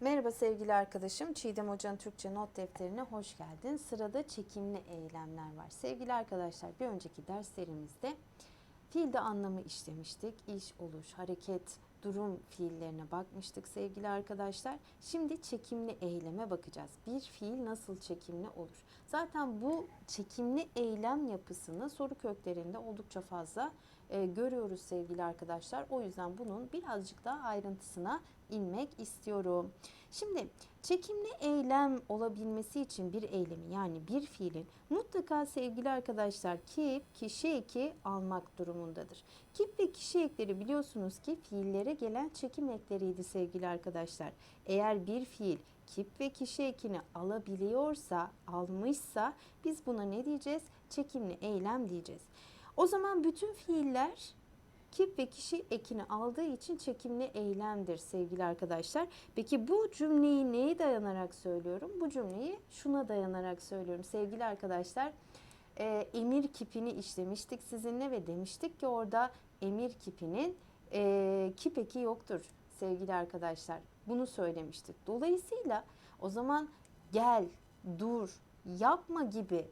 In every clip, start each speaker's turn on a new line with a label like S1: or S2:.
S1: Merhaba sevgili arkadaşım. Çiğdem Hoca'nın Türkçe not defterine hoş geldin. Sırada çekimli eylemler var. Sevgili arkadaşlar bir önceki derslerimizde fiilde anlamı işlemiştik. İş, oluş, hareket, durum fiillerine bakmıştık sevgili arkadaşlar. Şimdi çekimli eyleme bakacağız. Bir fiil nasıl çekimli olur? Zaten bu çekimli eylem yapısını soru köklerinde oldukça fazla e, görüyoruz sevgili arkadaşlar. O yüzden bunun birazcık daha ayrıntısına inmek istiyorum. Şimdi çekimli eylem olabilmesi için bir eylemi yani bir fiilin mutlaka sevgili arkadaşlar kip, kişi eki almak durumundadır. Kip ve kişi ekleri biliyorsunuz ki fiillere gelen çekim ekleriydi sevgili arkadaşlar. Eğer bir fiil kip ve kişi ekini alabiliyorsa, almışsa biz buna ne diyeceğiz? Çekimli eylem diyeceğiz. O zaman bütün fiiller kip ve kişi ekini aldığı için çekimli eylemdir sevgili arkadaşlar. Peki bu cümleyi neye dayanarak söylüyorum? Bu cümleyi şuna dayanarak söylüyorum sevgili arkadaşlar. E, emir kipini işlemiştik sizinle ve demiştik ki orada emir kipinin e, kip eki yoktur sevgili arkadaşlar. Bunu söylemiştik. Dolayısıyla o zaman gel, dur, yapma gibi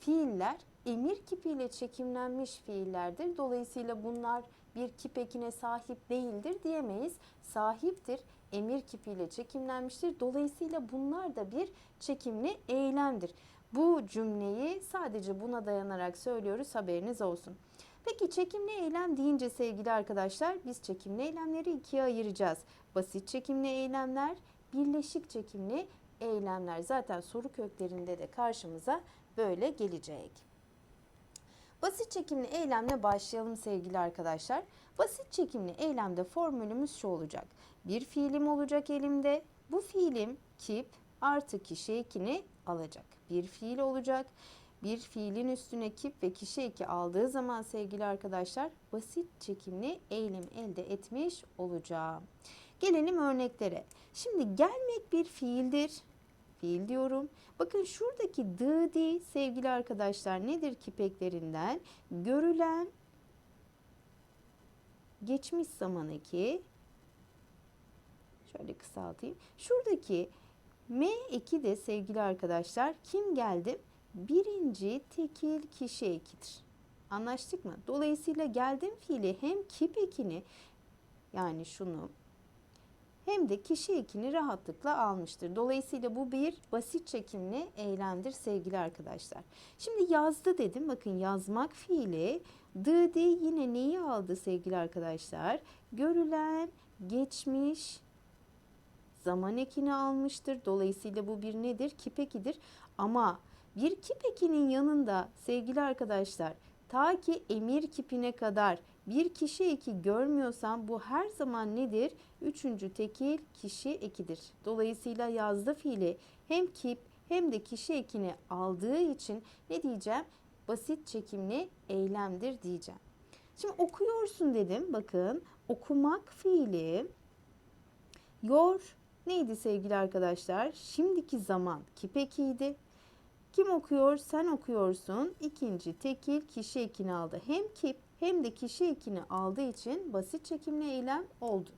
S1: fiiller emir kipiyle çekimlenmiş fiillerdir. Dolayısıyla bunlar bir kip ekine sahip değildir diyemeyiz. Sahiptir, emir kipiyle çekimlenmiştir. Dolayısıyla bunlar da bir çekimli eylemdir. Bu cümleyi sadece buna dayanarak söylüyoruz haberiniz olsun. Peki çekimli eylem deyince sevgili arkadaşlar biz çekimli eylemleri ikiye ayıracağız. Basit çekimli eylemler, birleşik çekimli eylemler. Zaten soru köklerinde de karşımıza böyle gelecek. Basit çekimli eylemle başlayalım sevgili arkadaşlar. Basit çekimli eylemde formülümüz şu olacak. Bir fiilim olacak elimde. Bu fiilim kip artı kişi ekini alacak. Bir fiil olacak. Bir fiilin üstüne kip ve kişi eki aldığı zaman sevgili arkadaşlar basit çekimli eylem elde etmiş olacağım. Gelelim örneklere. Şimdi gelmek bir fiildir fiil diyorum. Bakın şuradaki dı sevgili arkadaşlar nedir kipeklerinden? Görülen geçmiş zaman eki şöyle kısaltayım. Şuradaki M eki de sevgili arkadaşlar kim geldi? Birinci tekil kişi ekidir. Anlaştık mı? Dolayısıyla geldim fiili hem kip ekini yani şunu hem de kişi ekini rahatlıkla almıştır. Dolayısıyla bu bir basit çekimli eylemdir sevgili arkadaşlar. Şimdi yazdı dedim. Bakın yazmak fiili dı di yine neyi aldı sevgili arkadaşlar? Görülen, geçmiş, zaman ekini almıştır. Dolayısıyla bu bir nedir? Kipekidir. Ama bir kipekinin yanında sevgili arkadaşlar ta ki emir kipine kadar bir kişi eki görmüyorsam bu her zaman nedir? Üçüncü tekil kişi ekidir. Dolayısıyla yazdı fiili hem kip hem de kişi ekini aldığı için ne diyeceğim? Basit çekimli eylemdir diyeceğim. Şimdi okuyorsun dedim. Bakın okumak fiili yor neydi sevgili arkadaşlar? Şimdiki zaman kip ekiydi. Kim okuyor? Sen okuyorsun. İkinci tekil kişi ekini aldı. Hem kip hem de kişi ekini aldığı için basit çekimli eylem oldu.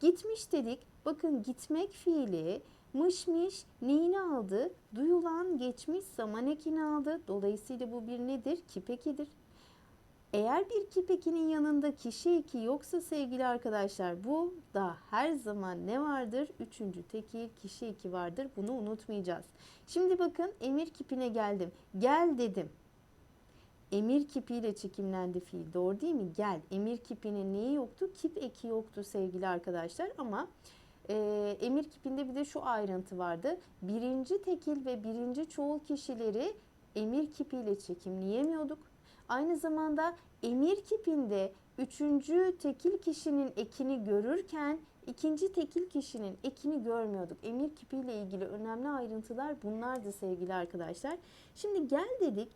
S1: Gitmiş dedik. Bakın gitmek fiili mışmış neyini aldı? Duyulan geçmiş zaman ekini aldı. Dolayısıyla bu bir nedir? Kip ekidir. Eğer bir kip ekinin yanında kişi eki yoksa sevgili arkadaşlar bu da her zaman ne vardır? Üçüncü tekil kişi eki vardır. Bunu unutmayacağız. Şimdi bakın emir kipine geldim. Gel dedim emir kipiyle çekimlendi fiil. Doğru değil mi? Gel. Emir kipinin neyi yoktu? Kip eki yoktu sevgili arkadaşlar ama e, emir kipinde bir de şu ayrıntı vardı. Birinci tekil ve birinci çoğul kişileri emir kipiyle çekimleyemiyorduk. Aynı zamanda emir kipinde üçüncü tekil kişinin ekini görürken ikinci tekil kişinin ekini görmüyorduk. Emir kipiyle ilgili önemli ayrıntılar bunlardı sevgili arkadaşlar. Şimdi gel dedik.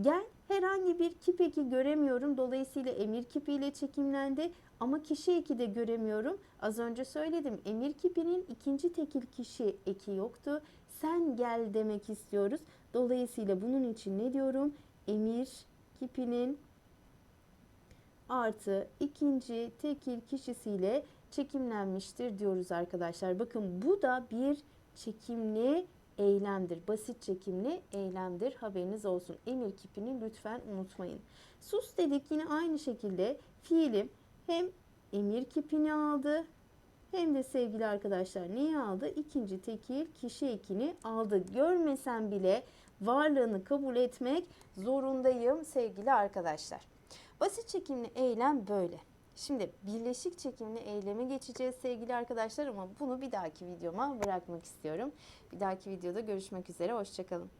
S1: Gel herhangi bir kip eki göremiyorum. Dolayısıyla emir kipiyle çekimlendi. Ama kişi eki de göremiyorum. Az önce söyledim. Emir kipinin ikinci tekil kişi eki yoktu. Sen gel demek istiyoruz. Dolayısıyla bunun için ne diyorum? Emir kipinin artı ikinci tekil kişisiyle çekimlenmiştir diyoruz arkadaşlar. Bakın bu da bir çekimli eylemdir. Basit çekimli eylemdir. Haberiniz olsun. Emir kipini lütfen unutmayın. Sus dedik yine aynı şekilde fiilim hem emir kipini aldı hem de sevgili arkadaşlar neyi aldı? İkinci tekil kişi ekini aldı. Görmesem bile varlığını kabul etmek zorundayım sevgili arkadaşlar. Basit çekimli eylem böyle. Şimdi birleşik çekimli eyleme geçeceğiz sevgili arkadaşlar ama bunu bir dahaki videoma bırakmak istiyorum. Bir dahaki videoda görüşmek üzere. Hoşçakalın.